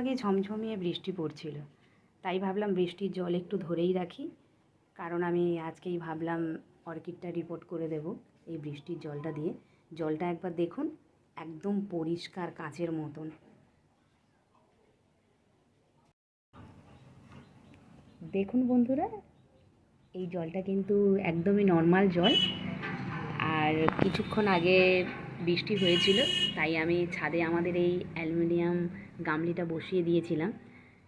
আগে ঝমঝমিয়ে বৃষ্টি পড়ছিল। তাই ভাবলাম বৃষ্টির জল একটু ধরেই রাখি। কারণ আমি আজকেই ভাবলাম অর্কিডটা রিপোর্ট করে দেব এই বৃষ্টির জলটা দিয়ে। জলটা একবার দেখুন, একদম পরিষ্কার কাঁচের মতন। দেখুন বন্ধুরা, এই জলটা কিন্তু একদমই নর্মাল জল। আর কিছুক্ষণ আগে বৃষ্টি হয়েছিল, তাই আমি ছাদে আমাদের এই অ্যালুমিনিয়াম গামলিটা বসিয়ে দিয়েছিলাম।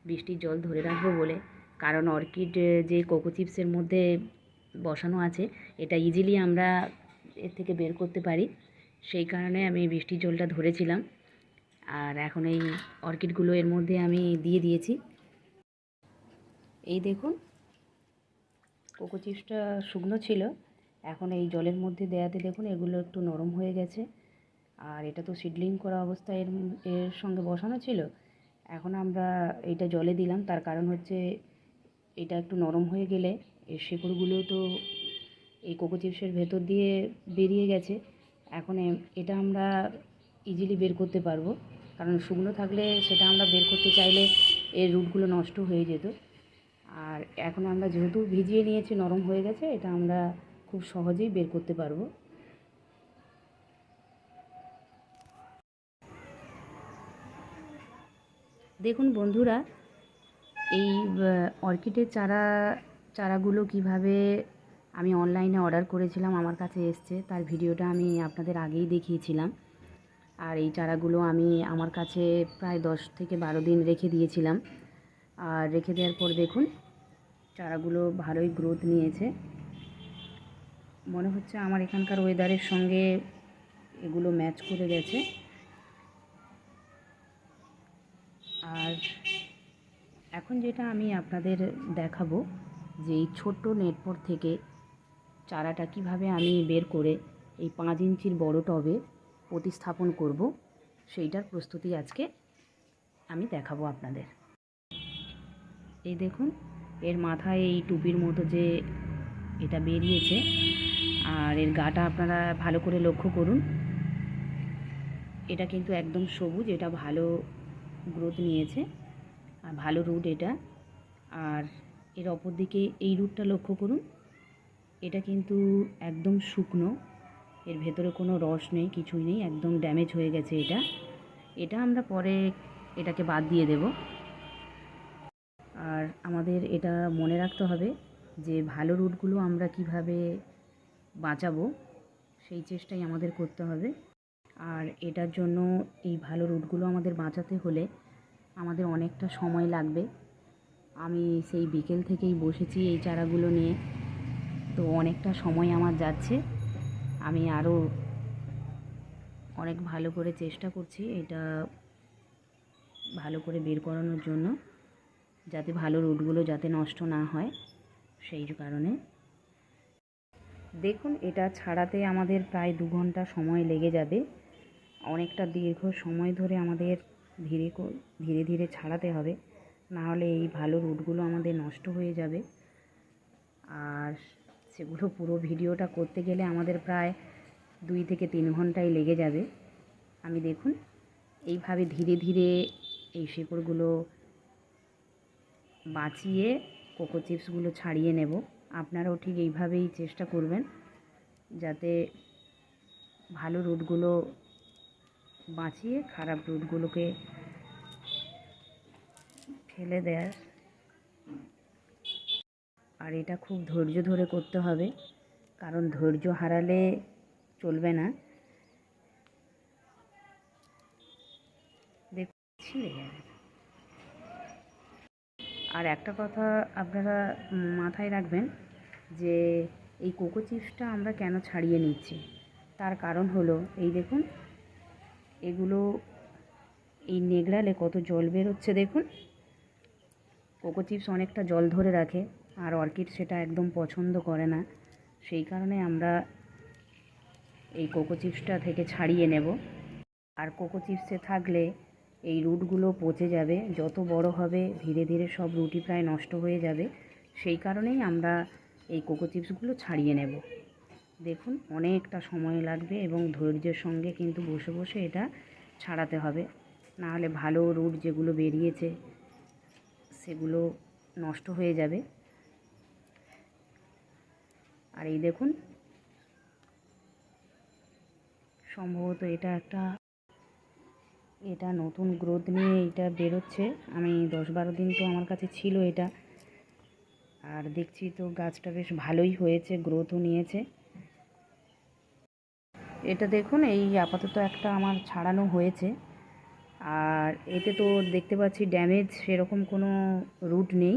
বৃষ্টির জল ধরে রাখব বলে, কারণ অর্কিড যে কোকো চিপসের মধ্যে বসানো আছে, এটা ইজিলি আমরা এর থেকে বের করতে পারি। সেই কারণে আমি বৃষ্টির জলটা ধরেছিলাম। আর এখন এই অর্কিডগুলো এর মধ্যে আমি দিয়ে দিয়েছি। এই দেখুন, কোকো চিপসটা শুকনো ছিল। এখন এই জলের মধ্যে দেয়াতে দেখুন, এগুলো একটু নরম হয়ে গেছে। আর এটা তো সিডলিং করা অবস্থায় এর এর সঙ্গে বসানো ছিল। এখন আমরা এইটা জলে দিলাম। তার কারণ হচ্ছে এটা একটু নরম হয়ে গেলে এর শেকড়গুলো তো এই কোকো চিপসের ভেতর দিয়ে বেরিয়ে গেছে। এখন এটা আমরা ইজিলি বের করতে পারব। কারণ শুকনো থাকলে সেটা আমরা বের করতে চাইলে এর রুটগুলো নষ্ট হয়ে যেত। আর এখন আমরা যেহেতু ভিজিয়ে নিয়েছি, নরম হয়ে গেছে, এটা আমরা খুব সহজেই বের করতে পারব। দেখুন বন্ধুরা, এই অর্কিডের চারা, চারাগুলো কীভাবে আমি অনলাইনে অর্ডার করেছিলাম, আমার কাছে এসছে। তার ভিডিওটা আমি আপনাদের আগেই দেখিয়েছিলাম। আর এই চারাগুলো আমি আমার কাছে প্রায় দশ থেকে বারো দিন রেখে দিয়েছিলাম। আর রেখে দেওয়ার পর দেখুন, চারাগুলো ভালোই গ্রোথ নিয়েছে। মনে হচ্ছে আমার এখানকার ওয়েদারের সঙ্গে এগুলো ম্যাচ করে গেছে। আর এখন যেটা আমি আপনাদের দেখাবো, যে এই ছোট্ট নেটপট থেকে চারাটা কীভাবে আমি বের করে এই পাঁচ ইঞ্চির বড় টবে প্রতিস্থাপন করব, সেইটার প্রস্তুতি আজকে আমি দেখাবো আপনাদের। এই দেখুন, এর মাথায় এই টুপির মতো যে এটা বেরিয়েছে, আর এর গাটা আপনারা ভালো করে লক্ষ্য করুন। এটা কিন্তু একদম সবুজ, এটা ভালো গ্রোথ নিয়েছে। আর ভালো রুট এটা। আর এর অপর দিকে এই রুটটা লক্ষ্য করুন, এটা কিন্তু একদম শুকনো। এর ভেতরে কোনো রস নেই, কিছুই নেই, একদম ড্যামেজ হয়ে গেছে এটা। এটা আমরা পরে এটাকে বাদ দিয়ে দেব। আর আমাদের এটা মনে রাখতে হবে যে ভালো রুটগুলো আমরা কীভাবে বাঁচাবো, সেই চেষ্টাই আমাদের করতে হবে। আর এটার জন্য এই ভালো রুটগুলো আমাদের বাঁচাতে হলে আমাদের অনেকটা সময় লাগবে। আমি সেই বিকেল থেকেই বসেছি এই চারাগুলো নিয়ে। তো অনেকটা সময় আমার যাচ্ছে। আমি আরও অনেক ভালো করে চেষ্টা করছি এটা ভালো করে বের করানোর জন্য, যাতে ভালো রুটগুলো যাতে নষ্ট না হয় সেই কারণে। দেখুন, এটা ছাড়াতে আমাদের প্রায় দু ঘণ্টা সময় লেগে যাবে। অনেকটা দীর্ঘ সময় ধরে আমাদের ধীরে ধীরে ধীরে ছাড়াতে হবে। না হলে এই ভালো রুটগুলো আমাদের নষ্ট হয়ে যাবে। আর সেগুলো পুরো ভিডিওটা করতে গেলে আমাদের প্রায় দুই থেকে তিন ঘন্টাই লেগে যাবে। আমি দেখুন, এইভাবে ধীরে ধীরে এই শেকড়গুলো বাঁচিয়ে কোকো চিপসগুলো ছাড়িয়ে নেব। আপনারাও ঠিক এইভাবেই চেষ্টা করবেন, যাতে ভালো রুটগুলো বাঁচিয়ে খারাপ রুটগুলোকে ফেলে দেয় আর এটা খুব ধৈর্য ধরে করতে হবে, কারণ ধৈর্য হারালে চলবে না। আর একটা কথা আপনারা মাথায় রাখবেন, যে এই কোকো চিপসটা আমরা কেন ছাড়িয়ে নিচ্ছি? তার কারণ হলো, এই দেখুন এগুলো এই নেগড়ালে কত জল বেরোচ্ছে দেখুন। কোকো চিপস অনেকটা জল ধরে রাখে, আর অর্কিড সেটা একদম পছন্দ করে না। সেই কারণে আমরা এই কোকো চিপসটা থেকে ছাড়িয়ে নেব। আর কোকো চিপসে থাকলে এই রুটগুলো পচে যাবে, যত বড় হবে ধীরে ধীরে সব রুটি প্রায় নষ্ট হয়ে যাবে। সেই কারণেই আমরা এই কোকো চিপসগুলো ছাড়িয়ে নেব। দেখুন, অনেকটা সময় লাগবে এবং ধৈর্যের সঙ্গে কিন্তু বসে বসে এটা ছাড়াতে হবে। না হলে ভালো রুট যেগুলো বেরিয়েছে, সেগুলো নষ্ট হয়ে যাবে। আর এই দেখুন, সম্ভবত এটা একটা, এটা নতুন গ্রোথ নিয়ে এটা বেরোচ্ছে। আমি দশ বারো দিন তো আমার কাছে ছিল এটা। আর দেখছি তো গাছটা বেশ ভালোই হয়েছে, গ্রোথও নিয়েছে। এটা দেখুন, এই আপাতত একটা আমার ছাড়ানো হয়েছে। আর এতে তো দেখতে পাচ্ছি ড্যামেজ সেরকম কোনো রুট নেই।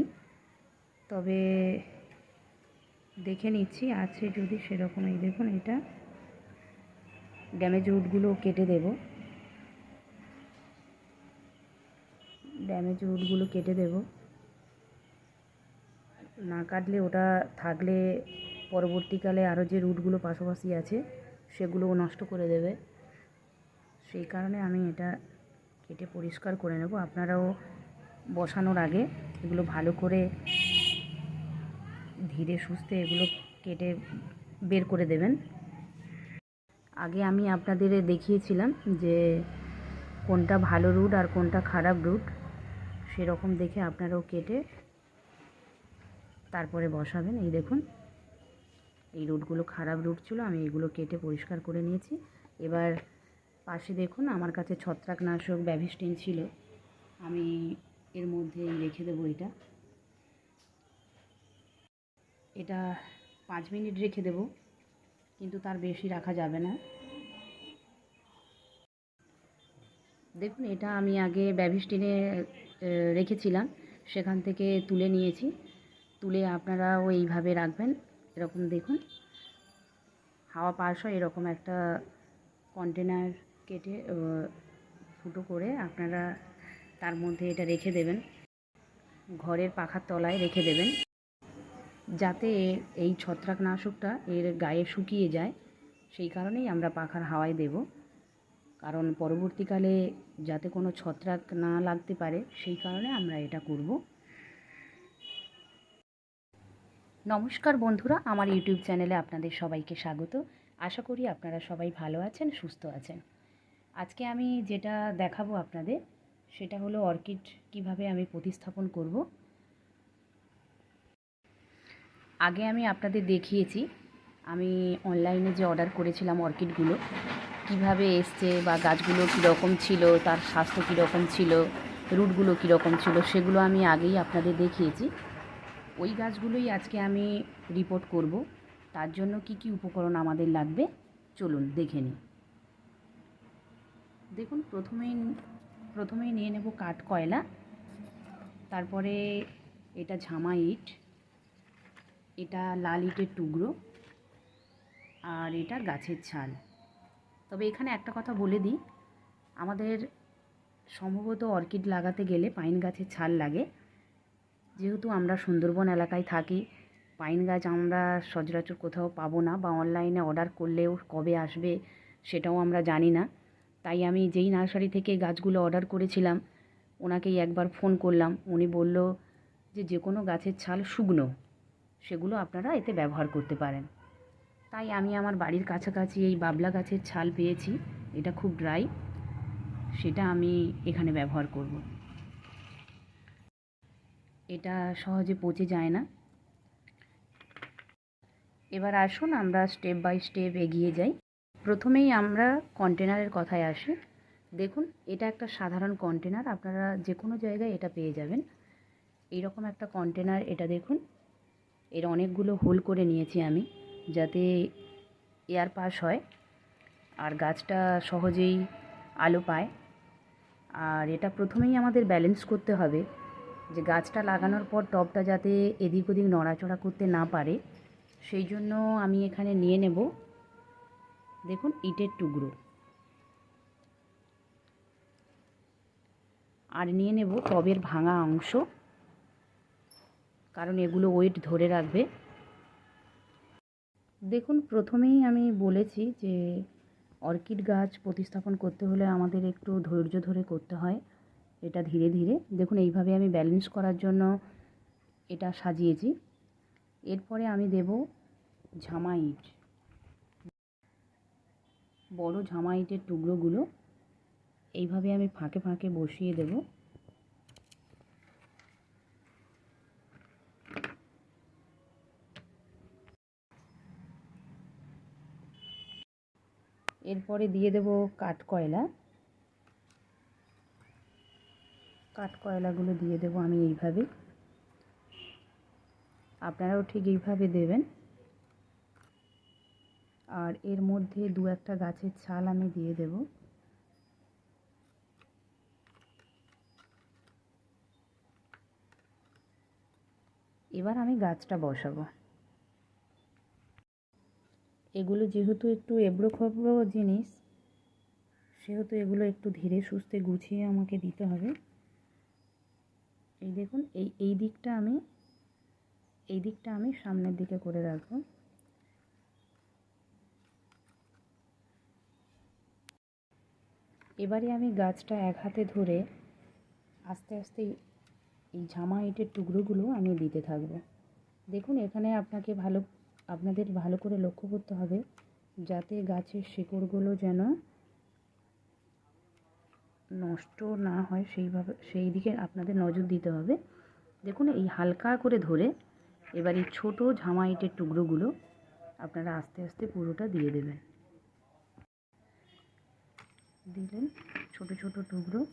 তবে দেখে নিচ্ছি, আছে যদি সেরকম, এই দেখুন এটা। ড্যামেজ রুটগুলো কেটে দেব। ড্যামেজ রুটগুলো কেটে দেব। না কাটলে ওটা থাকলে পরবর্তীকালে আরও যে রুটগুলো পাশাপাশি আছে সেগুলোও নষ্ট করে দেবে। সেই কারণে আমি এটা কেটে পরিষ্কার করে নেব। আপনারাও বসানোর আগে এগুলো ভালো করে ধীরে সুস্থে এগুলো কেটে বের করে দেবেন। আগে আমি আপনাদের দেখিয়েছিলাম যে কোনটা ভালো রুট আর কোনটা খারাপ রুট, সেরকম দেখে আপনারাও কেটে তারপরে বসাবেন। এই দেখুন এই রুটগুলো খারাপ রুট ছিল, আমি এগুলো কেটে পরিষ্কার করে নিয়েছি। এবার পাশে দেখুন, আমার কাছে ছত্রাকনাশক ব্যাভিস্টিন ছিল। আমি এর মধ্যে রেখে দেবো এটা। এটা পাঁচ মিনিট রেখে দেব, কিন্তু তার বেশি রাখা যাবে না। দেখুন, এটা আমি আগে ব্যাভিস্টিনে রেখেছিলাম, সেখান থেকে তুলে নিয়েছি। তুলে আপনারাও এইভাবে রাখবেন। এরকম দেখুন। হাওয়া পাস হয় এরকম একটা কন্টেনার কেটে ফুটো করে আপনারা তার মধ্যে এটা রেখে দেবেন। ঘরের পাখার তলায় রেখে দেবেন। যাতে এই ছত্রাকনাশকটা এর গায়ে শুকিয়ে যায়। সেই কারণেই আমরা পাখার হাওয়ায় দেব। কারণ পরবর্তীকালে যাতে কোনো ছত্রাক না লাগতে পারে, সেই কারণে আমরা এটা করব। নমস্কার বন্ধুরা, আমার ইউটিউব চ্যানেলে আপনাদের সবাইকে স্বাগত। আশা করি আপনারা সবাই ভালো আছেন, সুস্থ আছেন। আজকে আমি যেটা দেখাবো আপনাদের, সেটা হলো অর্কিড কীভাবে আমি প্রতিস্থাপন করব। আগে আমি আপনাদের দেখিয়েছি, আমি অনলাইনে যে অর্ডার করেছিলাম অর্কিডগুলো, কীভাবে এসছে বা গাছগুলো কীরকম ছিল, তার স্বাস্থ্য কীরকম ছিল, রুটগুলো কীরকম ছিল, সেগুলো আমি আগেই আপনাদের দেখিয়েছি। ওই গাছগুলোই আজকে আমি রিপোর্ট করব। তার জন্য কি কি উপকরণ আমাদের লাগবে? চলুন, দেখে নিই। দেখুন, প্রথমেই প্রথমেই নিয়ে নেব কাঠ কয়লা। তারপরে এটা ঝামা ইট, এটা লাল ইটের টুকরো, আর এটা গাছের ছাল। তবে এখানে একটা কথা বলে দিই, আমাদের সম্ভবত অর্কিড লাগাতে গেলে পাইন গাছের ছাল লাগে। যেহেতু আমরা সুন্দরবন এলাকায় থাকি, পাইন গাছ আমরা সচরাচর কোথাও পাবো না বা অনলাইনে অর্ডার করলেও কবে আসবে সেটাও আমরা জানি না। তাই আমি যেই নার্সারি থেকে গাছগুলো অর্ডার করেছিলাম, ওনাকেই একবার ফোন করলাম। উনি বলল যে যে কোনো গাছের ছাল শুকনো, সেগুলো আপনারা এতে ব্যবহার করতে পারেন। তাই আমি আমার বাড়ির কাছাকাছি এই বাবলা গাছের ছাল পেয়েছি, এটা খুব ড্রাই, সেটা আমি এখানে ব্যবহার করব। এটা সহজে পচে যায় না। এবার আসুন আমরা স্টেপ বাই স্টেপ এগিয়ে যাই। প্রথমেই আমরা কন্টেনারের কথায় আসি। দেখুন, এটা একটা সাধারণ কন্টেনার আপনারা যে কোনো জায়গায় এটা পেয়ে যাবেন। এইরকম একটা কন্টেনার এটা দেখুন। এর অনেকগুলো হোল করে নিয়েছি আমি, যাতে এয়ার পাস হয় আর গাছটা সহজেই আলো পায়। আর এটা প্রথমেই আমাদের ব্যালেন্স করতে হবে। যে গাছটা লাগানোর পর টবটা যাতে এদিক ওদিক নড়াচড়া করতে না পারে, সেই জন্য আমি এখানে নিয়ে নেব, দেখুন ইটের টুকরো। আর নিয়ে নেব টবের ভাঙা অংশ, কারণ এগুলো ওয়েট ধরে রাখবে। দেখুন, প্রথমেই আমি বলেছি যে অর্কিড গাছ প্রতিস্থাপন করতে হলে আমাদের একটু ধৈর্য ধরে করতে হয়। এটা ধীরে ধীরে। দেখুন, এইভাবে আমি ব্যালেন্স করার জন্য এটা সাজিয়েছি। এরপরে আমি দেব ঝামা ইট। বড় ঝামা ইটের টুকরোগুলো এইভাবে আমি ফাঁকে ফাঁকে বসিয়ে দেব। এরপরে দিয়ে দেব কাঠকয়লা কাঠকয়লাগুলো দিয়ে দেব আমি এইভাবে। আপনারাও ঠিক এইভাবে দেবেন। আর এর মধ্যে দু একটা গাছের ছাল আমি দিয়ে দেব। এবার আমি গাছটা বসাবো। এগুলো যেহেতু একটু এবড়ো খবড়ো জিনিস, সেহেতু এগুলো একটু ধীরে সুস্থে গুছিয়ে আমাকে দিতে হবে। এই দেখুন, এই এই দিকটা আমি, এই দিকটা আমি সামনের দিকে করে রাখব। এবারে আমি গাছটা এক হাতে ধরে আস্তে আস্তে এই ঝামা ইটের টুকরোগুলো আমি দিতে থাকব। দেখুন, এখানে আপনাকে ভালো, আপনাদের ভালো করে লক্ষ্য করতে হবে যাতে গাছের শিকড়গুলো যেন নষ্ট না হয় সেইভাবে, সেই দিকে আপনাদের নজর দিতে হবে। দেখুন, এই হালকা করে ধরে এবার এই ছোটো ঝামা ইটের টুকরোগুলো আপনারা আস্তে আস্তে পুরোটা দিয়ে দেবেন। দিলেন ছোট ছোট টুকরো।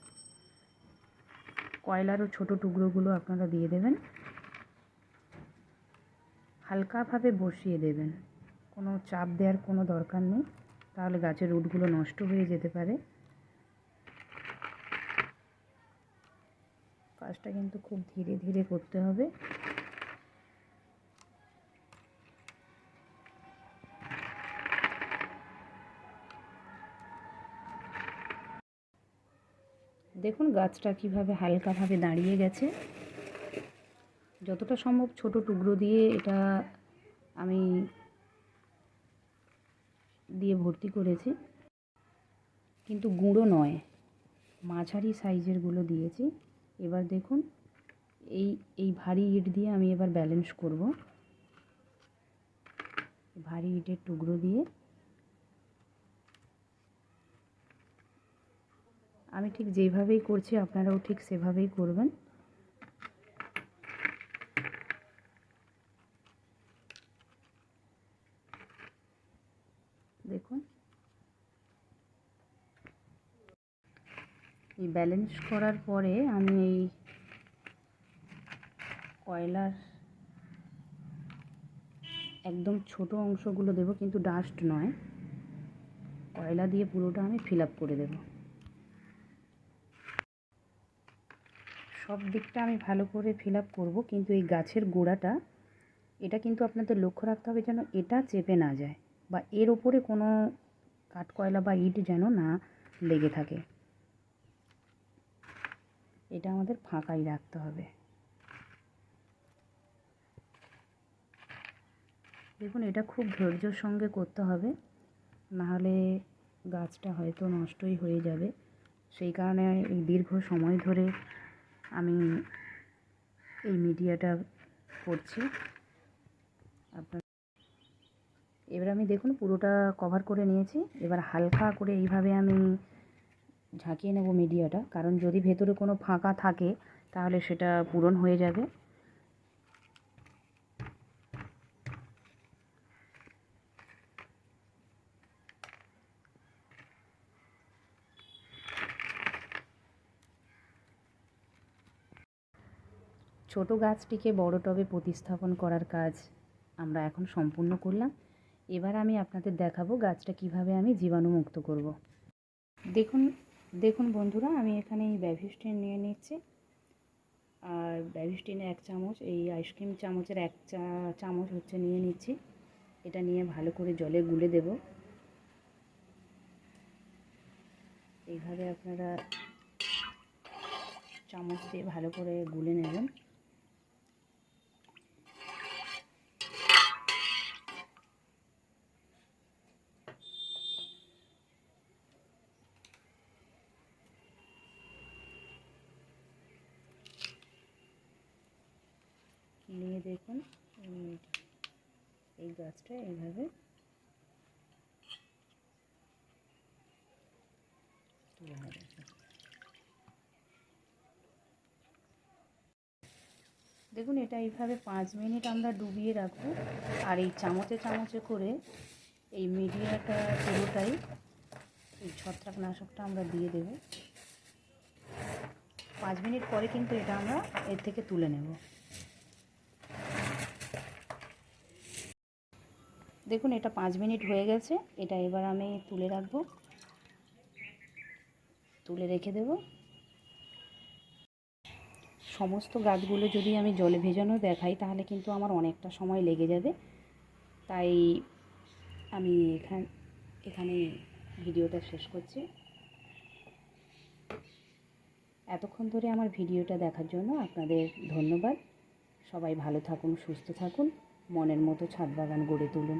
কয়লারও ছোট টুকরোগুলো আপনারা দিয়ে দেবেন। হালকাভাবে বসিয়ে দেবেন। কোনো চাপ দেওয়ার কোনো দরকার নেই। তাহলে গাছের রুটগুলো নষ্ট হয়ে যেতে পারে। কাজটা কিন্তু খুব ধীরে ধীরে করতে হবে। দেখুন, গাছটা কীভাবে হালকাভাবে দাঁড়িয়ে গেছে। যতটা সম্ভব ছোট টুকরো দিয়ে এটা আমি দিয়ে ভর্তি করেছি। কিন্তু গুঁড়ো নয়, মাঝারি সাইজেরগুলো দিয়েছি। এবার দেখুন, এই এই ভারী ইট দিয়ে আমি এবার ব্যালেন্স করব। ভারী ইটের টুকরো দিয়ে। আমি ঠিক যেভাবেই করছি, আপনারাও ঠিক সেভাবেই করবেন দেখুন এই ব্যালেন্স করার পরে আমি এই কয়লার একদম ছোট অংশগুলো দেব, কিন্তু ডাস্ট নয়। কয়লা দিয়ে পুরোটা আমি ফিল করে দেব। সব দিকটা আমি ভালো করে ফিল করব, কিন্তু এই গাছের গোড়াটা, এটা কিন্তু আপনাদের লক্ষ্য রাখতে হবে যেন এটা চেপে না যায়, বা এর ওপরে কোনো কাঠকয়লা বা ইট যেন না লেগে থাকে। এটা আমাদের ফাঁকাই রাখতে হবে। দেখুন, এটা খুব ধৈর্যর সঙ্গে করতে হবে, নাহলে গাছটা হয়তো নষ্টই হয়ে যাবে। সেই কারণে এই দীর্ঘ সময় ধরে আমি এই মিডিয়াটা করছি। আপনার এবার আমি দেখুন, পুরোটা কভার করে নিয়েছি। এবার হালকা করে এইভাবে আমি ঝাঁকিয়ে নেব মিডিয়াটা। কারণ যদি ভেতরে কোনো ফাঁকা থাকে, তাহলে সেটা পূরণ হয়ে যাবে। ছোট গাছটিকে বড় টবে প্রতিস্থাপন করার কাজ আমরা এখন সম্পূর্ণ করলাম। এবার আমি আপনাদের দেখাবো গাছটা কীভাবে আমি জীবাণুমুক্ত করব। দেখুন দেখুন বন্ধুরা, আমি এখানে এই ব্যাভিস্টিন নিয়ে নিচ্ছি। আর ব্যাভিস্টিনে এক চামচ, এই আইসক্রিম চামচের এক চা, চামচ হচ্ছে নিয়ে নিচ্ছি। এটা নিয়ে ভালো করে জলে গুলে দেব। এইভাবে আপনারা চামচ দিয়ে ভালো করে গুলে নেবেন নিয়ে দেখুন গাছটা এইভাবে। দেখুন, এটা এইভাবে পাঁচ মিনিট আমরা ডুবিয়ে রাখব। আর এই চামচে চামচে করে এই মিডিয়াটা পুরোটাই এই ছত্রাকনাশকটা আমরা দিয়ে দেব। পাঁচ মিনিট পরে কিন্তু এটা আমরা এর থেকে তুলে নেব। দেখুন, এটা পাঁচ মিনিট হয়ে গেছে। এটা এবার আমি তুলে রাখব। তুলে রেখে দেব। সমস্ত গাছগুলো যদি আমি জলে ভেজানো দেখাই, তাহলে কিন্তু আমার অনেকটা সময় লেগে যাবে। তাই আমি এখান, এখানে ভিডিওটা শেষ করছি। এতক্ষণ ধরে আমার ভিডিওটা দেখার জন্য আপনাদের ধন্যবাদ। সবাই ভালো থাকুন, সুস্থ থাকুন। মনের মতো ছাদ বাগান গড়ে তুলুন।